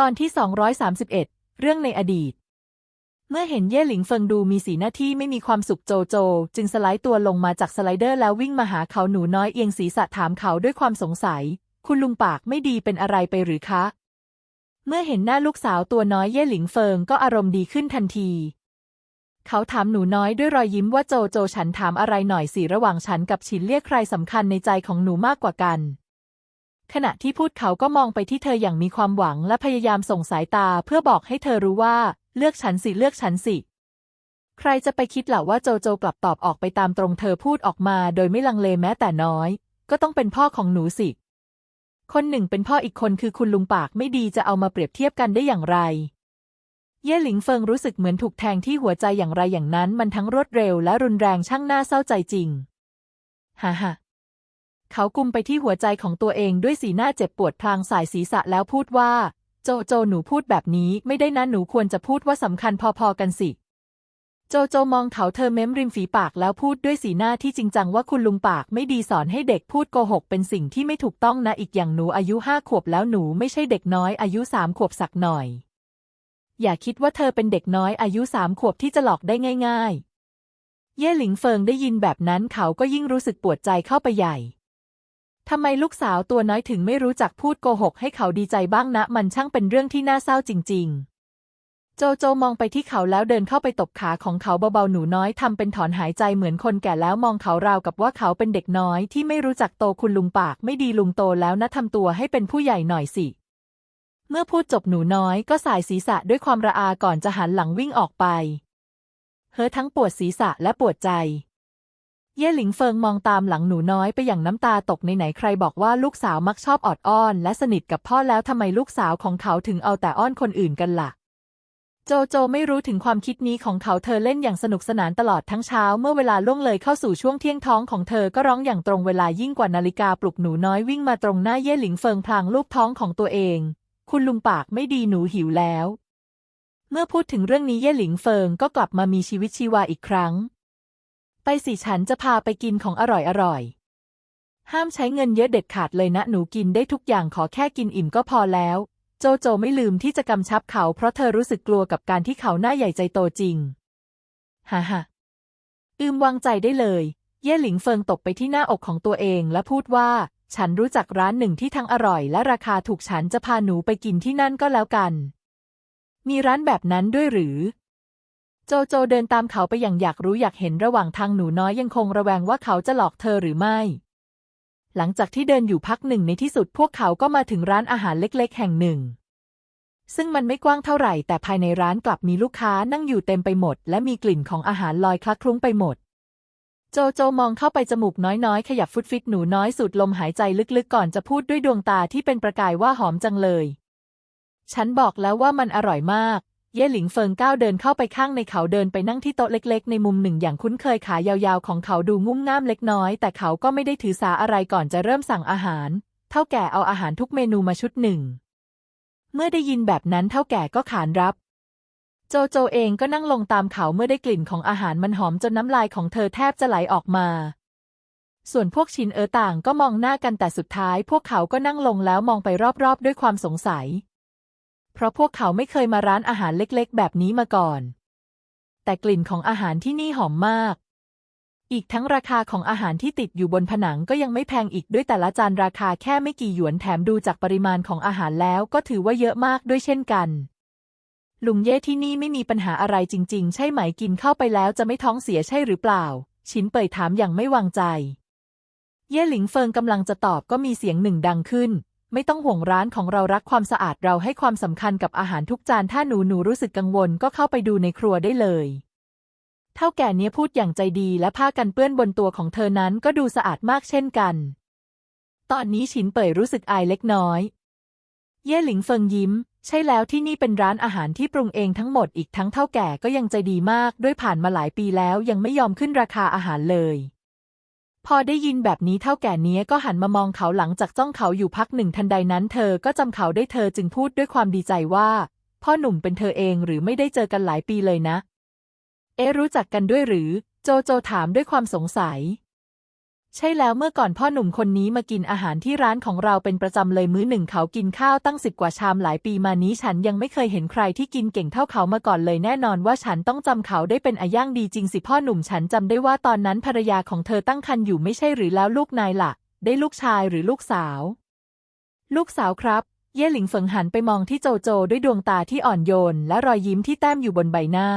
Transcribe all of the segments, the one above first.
ตอนที่ 231 เรื่องในอดีต เมื่อเห็นเย่หลิงเฟิงดูมีสีหน้าที่ไม่มีความสุขโจโจ จึงสไลด์ตัวลงมาจากสไลเดอร์แล้ววิ่งมาหาเขาหนูน้อยเอียงศีรษะถามเขาด้วยความสงสัย คุณลุงปากไม่ดีเป็นอะไรไปหรือคะ เมื่อเห็นหน้าลูกสาวตัวน้อยเย่หลิงเฟิงก็อารมณ์ดีขึ้นทันที เขาถามหนูน้อยด้วยรอยยิ้มว่าโจโจฉันถามอะไรหน่อยสิระหว่างฉันกับฉินเรียกใครสำคัญในใจของหนูมากกว่ากัน ขณะที่พูดเขาก็มองไปที่เธออย่างมีความหวังและพยายามส่งสายตาเพื่อบอกให้เธอรู้ว่า เลือกฉันสิ เลือกฉันสิ ใครจะไปคิดหล่ะว่าโจโจกลับตอบออกไปตามตรงเธอพูดออกมาโดยไม่ลังเลแม้แต่น้อย ก็ต้องเป็นพ่อของหนูสิ คนหนึ่งเป็นพ่ออีกคนคือคุณลุงปากไม่ดีจะเอามาเปรียบเทียบกันได้อย่างไร เย่หลิงเฟิงรู้สึกเหมือนถูกแทงที่หัวใจอย่างไรอย่างนั้น มันทั้งรวดเร็วและรุนแรงช่างน่าเศร้าใจจริงฮ่าฮ่า เขากุมไปที่หัวใจของตัวเองด้วยสีหน้าเจ็บปวดพลางสายศีรษะแล้วพูดว่า โจโจหนูพูดแบบนี้ไม่ได้นะหนูควรจะพูดว่าสำคัญพอๆกันสิ โจโจมองเขาเธอเม้มริมฝีปากแล้วพูดด้วยสีหน้าที่จริงจังว่าคุณลุงปากไม่ดีสอนให้เด็กพูดโกหกเป็นสิ่งที่ไม่ถูกต้องนะอีกอย่างหนูอายุห้าขวบแล้วหนูไม่ใช่เด็กน้อยอายุสามขวบสักหน่อย อย่าคิดว่าเธอเป็นเด็กน้อยอายุสามขวบที่จะหลอกได้ง่าย ๆ เย่หลิงเฟิงได้ยินแบบนั้นเขาก็ยิ่งรู้สึกปวดใจเข้าไปใหญ่ ทำไมลูกสาวตัวน้อยถึงไม่รู้จักพูดโกหกให้เขาดีใจบ้างนะ มันช่างเป็นเรื่องที่น่าเศร้าจริง ๆ โจโจมองไปที่เขาแล้วเดินเข้าไปตบขาของเขาเบาๆหนูน้อยทำเป็นถอนหายใจเหมือนคนแก่แล้วมองเขาราวกับว่าเขาเป็นเด็กน้อยที่ไม่รู้จักโตคุณลุงปากไม่ดีลุงโตแล้วนะทำตัวให้เป็นผู้ใหญ่หน่อยสิเมื่อพูดจบหนูน้อยก็สายศีรษะด้วยความระอาก่อนจะหันหลังวิ่งออกไป เฮอทั้งปวดศีรษะและปวดใจ เย่หลิงเฟิงมองตามหลังหนูน้อยไปอย่างน้ำตาตกในไหนใครบอกว่าลูกสาวมักชอบออดอ้อน และสนิทกับพ่อแล้วทำไมลูกสาวของเขาถึงเอาแต่อ้อนคนอื่นกันล่ะ โจโจไม่รู้ถึงความคิดนี้ของเขาเธอเล่นอย่างสนุกสนานตลอดทั้งเช้า เมื่อเวลาล่วงเลยเข้าสู่ช่วงเที่ยงท้องของเธอก็ร้องอย่างตรงเวลายิ่งกว่านาฬิกาปลุกหนูน้อยวิ่งมาตรงหน้าเย่หลิงเฟิงพลางลูบท้องของตัวเอง คุณลุงปากไม่ดีหนูหิวแล้ว เมื่อพูดถึงเรื่องนี้เย่หลิงเฟิงก็กลับมามีชีวิตชีวาอีกครั้ง ไปสิฉันจะพาไปกินของอร่อยอร่อยห้ามใช้เงินเยอะเด็ดขาดเลยนะหนูกินได้ทุกอย่างขอแค่กินอิ่มก็พอแล้ว โจโจไม่ลืมที่จะกำชับเขา เพราะเธอรู้สึกกลัวกับการที่เขาหน้าใหญ่ใจโตจริงฮ่าฮ่าอืมวางใจได้เลย เย่หลิงเฟิงตบไปที่หน้าอกของตัวเองและพูดว่า ฉันรู้จักร้านหนึ่งที่ทั้งอร่อย และราคาถูกฉันจะพาหนูไปกินที่นั่นก็แล้วกัน มีร้านแบบนั้นด้วยหรือ โจโจเดินตามเขาไปอย่างอยากรู้อยากเห็นระหว่างทางหนูน้อยยังคงระแวงว่าเขาจะหลอกเธอหรือไม่ หลังจากที่เดินอยู่พักหนึ่งในที่สุดพวกเขาก็มาถึงร้านอาหารเล็กๆ แห่งหนึ่ง ซึ่งมันไม่กว้างเท่าไหร่ แต่ภายในร้านกลับมีลูกค้านั่งอยู่เต็มไปหมด และมีกลิ่นของอาหารลอยคลักคลุ้งไปหมด โจโจมองเข้าไปจมูกน้อยๆ ขยับฟุตฟิตหนูน้อยสูดลมหายใจลึกๆ ก่อนจะพูดด้วยดวงตาที่เป็นประกายว่าหอมจังเลย ฉันบอกแล้วว่ามันอร่อยมาก เย่หลิงเฟิงก้าวเดินเข้าไปข้างในเขาเดินไปนั่งที่โต๊ะเล็กๆ ในมุมหนึ่งอย่างคุ้นเคยขายาวๆของเขาดูงุ่มง่ามเล็กน้อย แต่เขาก็ไม่ได้ถือสาอะไรก่อนจะเริ่มสั่งอาหาร เท่าแก่เอาอาหารทุกเมนูมาชุดหนึ่ง เมื่อได้ยินแบบนั้นเท่าแก่ก็ขานรับ โจโจเองก็นั่งลงตามเขาเมื่อได้กลิ่นของอาหารมันหอมจนน้ำลายของเธอแทบจะไหลออกมา ส่วนพวกชินเอ๋อต่างก็มองหน้ากันแต่สุดท้าย พวกเขาก็นั่งลงแล้วมองไปรอบๆ ด้วยความสงสัย เพราะพวกเขาไม่เคยมาร้านอาหารเล็กๆ แบบนี้มาก่อน แต่กลิ่นของอาหารที่นี่หอมมาก อีกทั้งราคาของอาหารที่ติดอยู่บนผนังก็ยังไม่แพงอีกด้วยแต่ละจานราคาแค่ไม่กี่หยวนแถมดูจากปริมาณของอาหารแล้วก็ถือว่าเยอะมากด้วยเช่นกัน ลุงเย่ที่นี่ไม่มีปัญหาอะไรจริง ๆ ใช่ไหมกินเข้าไปแล้วจะไม่ท้องเสียใช่หรือเปล่า ชินเป่ยถามอย่างไม่วางใจ เย่หลิงเฟิงกำลังจะตอบก็มีเสียงหนึ่งดังขึ้น ไม่ต้องห่วงร้านของเรารักความสะอาดเราให้ความสำคัญกับอาหารทุกจานถ้าหนูหนูรู้สึกกังวลก็เข้าไปดูในครัวได้เลยเท่าแก่เนี้ยพูดอย่างใจดีและผ้ากันเปื้อนบนตัวของเธอนั้นก็ดูสะอาดมากเช่นกัน ตอนนี้ฉินเป่ยรู้สึกอายเล็กน้อย เย่หลิงเฟิงยิ้ม ใช่แล้วที่นี่เป็นร้านอาหารที่ปรุงเองทั้งหมดอีกทั้งเท่าแก่ก็ยังใจดีมากด้วยผ่านมาหลายปีแล้วยังไม่ยอมขึ้นราคาอาหารเลย พอได้ยินแบบนี้เท่าแก่เนี้ยก็หันมามองเขาหลังจากจ้องเขาอยู่พักหนึ่งทันใดนั้นเธอก็จำเขาได้เธอจึงพูดด้วยความดีใจว่า พ่อหนุ่มเป็นเธอเองหรือไม่ได้เจอกันหลายปีเลยนะ เอ๊รู้จักกันด้วยหรือ โจโจถามด้วยความสงสัย ใช่แล้วเมื่อก่อนพ่อหนุ่มคนนี้มากินอาหารที่ร้านของเราเป็นประจำเลยมื้อหนึ่งเขากินข้าวตั้งสิบกว่าชามหลายปีมานี้ฉันยังไม่เคยเห็นใครที่กินเก่งเท่าเขามาก่อนเลยแน่นอนว่าฉันต้องจำเขาได้เป็นอาย่างดีจริงสิพ่อหนุ่มฉันจำได้ว่าตอนนั้นภรรยาของเธอตั้งครรภ์อยู่ไม่ใช่หรือแล้วลูกนายล่ะ ได้ลูกชายหรือลูกสาว ลูกสาวครับ เย่หลิงเฟิงหันไปมองที่โจโจด้วยดวงตาที่อ่อนโยน และรอยยิ้มที่แต้มอยู่บนใบหน้า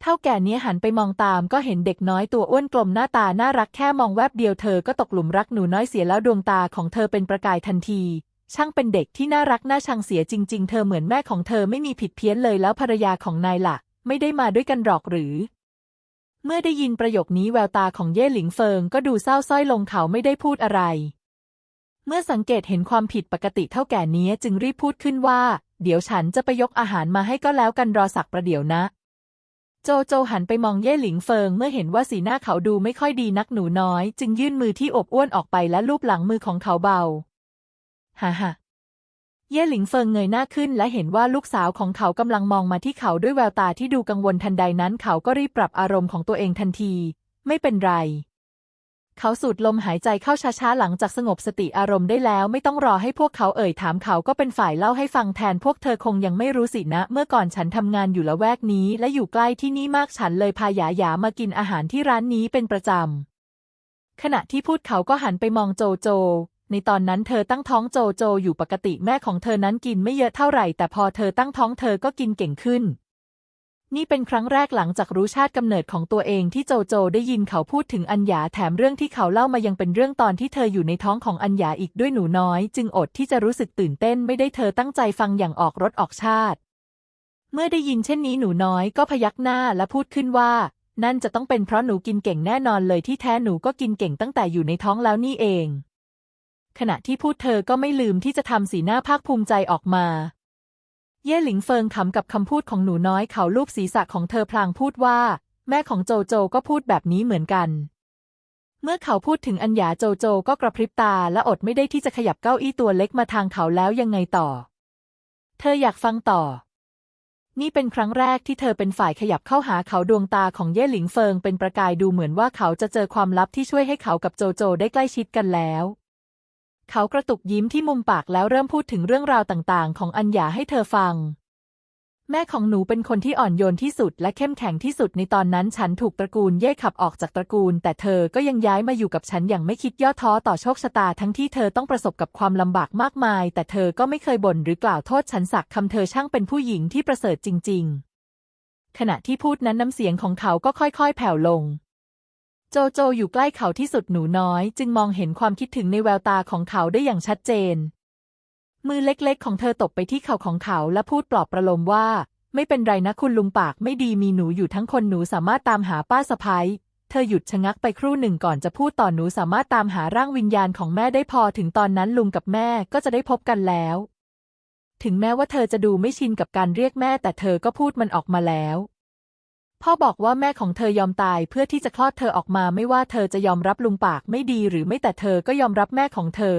เท่าแก่เนี้ยหันไปมองตามก็เห็นเด็กน้อยตัวอ้วนกลมหน้าตาน่ารักแค่มองแวบเดียวเธอก็ตกหลุมรักหนูน้อยเสียแล้วดวงตาของเธอเป็นประกายทันที ช่างเป็นเด็กที่น่ารักน่าชังเสียจริง ๆ เธอเหมือนแม่ของเธอไม่มีผิดเพี้ยนเลยแล้วภรรยาของนายล่ะ ไม่ได้มาด้วยกันหรอกหรือ เมื่อได้ยินประโยคนี้แววตาของเย่หลิงเฟิงก็ดูเศร้าสร้อยลงเขาไม่ได้พูดอะไร เมื่อสังเกตเห็นความผิดปกติเท่าแก่นี้จึงรีบพูดขึ้นว่า เดี๋ยวฉันจะไปยกอาหารมาให้ก็แล้วกันรอสักประเดี๋ยวนะ โจโจหันไปมองเย่หลิงเฟิงเมื่อเห็นว่าสีหน้าเขาดูไม่ค่อยดีนักหนูน้อย จึงยื่นมือที่อบอ้วนออกไปและลูบหลังมือของเขาเบาฮ่าฮ่าเย่หลิงเฟิงเงยหน้าขึ้นและเห็นว่าลูกสาวของเขากำลังมองมาที่เขาด้วยแววตาที่ดูกังวลทันใดนั้น เขาก็รีบปรับอารมณ์ของตัวเองทันที ไม่เป็นไร เขาสูดลมหายใจเข้าช้าๆ หลังจากสงบสติอารมณ์ได้แล้ว ไม่ต้องรอให้พวกเขาเอ่ยถามเขาก็เป็นฝ่ายเล่าให้ฟังแทนพวกเธอคงยังไม่รู้สินะ เมื่อก่อนฉันทำงานอยู่ละแวกนี้ และอยู่ใกล้ที่นี่มากฉันเลยพาหยาหยามากินอาหารที่ร้านนี้เป็นประจำขณะที่พูดเขาก็หันไปมองโจโจ ในตอนนั้นเธอตั้งท้องโจโจอยู่ปกติแม่ของเธอนั้นกินไม่เยอะเท่าไหร่ แต่พอเธอตั้งท้องเธอก็กินเก่งขึ้น นี่เป็นครั้งแรกหลังจากรู้ชาติกำเนิดของตัวเองที่โจโจได้ยินเขาพูดถึงอัญญาแถมเรื่องที่เขาเล่ามายังเป็นเรื่องตอนที่เธออยู่ในท้องของอัญญาอีกด้วยหนูน้อย จึงอดที่จะรู้สึกตื่นเต้นไม่ได้เธอตั้งใจฟังอย่างออกรถออกชาติ เมื่อได้ยินเช่นนี้หนูน้อยก็พยักหน้าและพูดขึ้นว่า นั่นจะต้องเป็นเพราะหนูกินเก่งแน่นอนเลยที่แท้หนูก็กินเก่งตั้งแต่อยู่ในท้องแล้วนี่เอง ขณะที่พูดเธอก็ไม่ลืมที่จะทำสีหน้าภาคภูมิใจออกมา เย่หลิงเฟิงขำกับคำพูดของหนูน้อยเขาลูบศีรษะของเธอพลางพูดว่า แม่ของโจโจก็พูดแบบนี้เหมือนกัน เมื่อเขาพูดถึงอัญญาโจโจก็กระพริบตาและอดไม่ได้ที่จะขยับเก้าอี้ตัวเล็กมาทางเขาแล้วยังไงต่อ เธออยากฟังต่อ นี่เป็นครั้งแรกที่เธอเป็นฝ่ายขยับเข้าหาเขาดวงตาของเย่หลิงเฟิงเป็นประกายดูเหมือนว่าเขาจะเจอความลับที่ช่วยให้เขากับโจโจได้ใกล้ชิดกันแล้ว เขากระตุกยิ้มที่มุมปากแล้วเริ่มพูดถึงเรื่องราวต่างๆ ของอัญญาให้เธอฟัง แม่ของหนูเป็นคนที่อ่อนโยนที่สุดและเข้มแข็งที่สุดในตอนนั้นฉันถูกตระกูลเย่ขับออกจากตระกูล แต่เธอก็ยังย้ายมาอยู่กับฉันอย่างไม่คิดย่อท้อต่อโชคชะตาทั้งที่เธอต้องประสบกับความลำบากมากมาย แต่เธอก็ไม่เคยบ่นหรือกล่าวโทษฉันสักคำเธอช่างเป็นผู้หญิงที่ประเสริฐจริง ๆ ขณะที่พูดนั้นน้ำเสียงของเขาก็ค่อยๆ แผ่วลง โจโจอยู่ใกล้เขาที่สุดหนูน้อย จึงมองเห็นความคิดถึงในแววตาของเขาได้อย่างชัดเจน มือเล็กๆ ของเธอตบไปที่เข่าของเขาและพูดปลอบประโลมว่า ไม่เป็นไรนะคุณลุงปากไม่ดีมีหนูอยู่ทั้งคนหนูสามารถตามหาป้าสะพ้ยเธอหยุดชะงักไปครู่หนึ่งก่อนจะพูดต่อหนูสามารถตามหาร่างวิญญาณของแม่ได้พอถึงตอนนั้นลุงกับแม่ก็จะได้พบกันแล้ว ถึงแม้ว่าเธอจะดูไม่ชินกับการเรียกแม่แต่เธอก็พูดมันออกมาแล้ว พ่อบอกว่าแม่ของเธอยอมตายเพื่อที่จะคลอดเธอออกมาไม่ว่าเธอจะยอมรับลุงปากไม่ดีหรือไม่แต่เธอก็ยอมรับแม่ของเธอ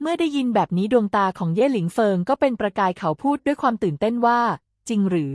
เมื่อได้ยินแบบนี้ดวงตาของเย่หลิงเฟิงก็เป็นประกายเขาพูดด้วยความตื่นเต้นว่า จริงหรือ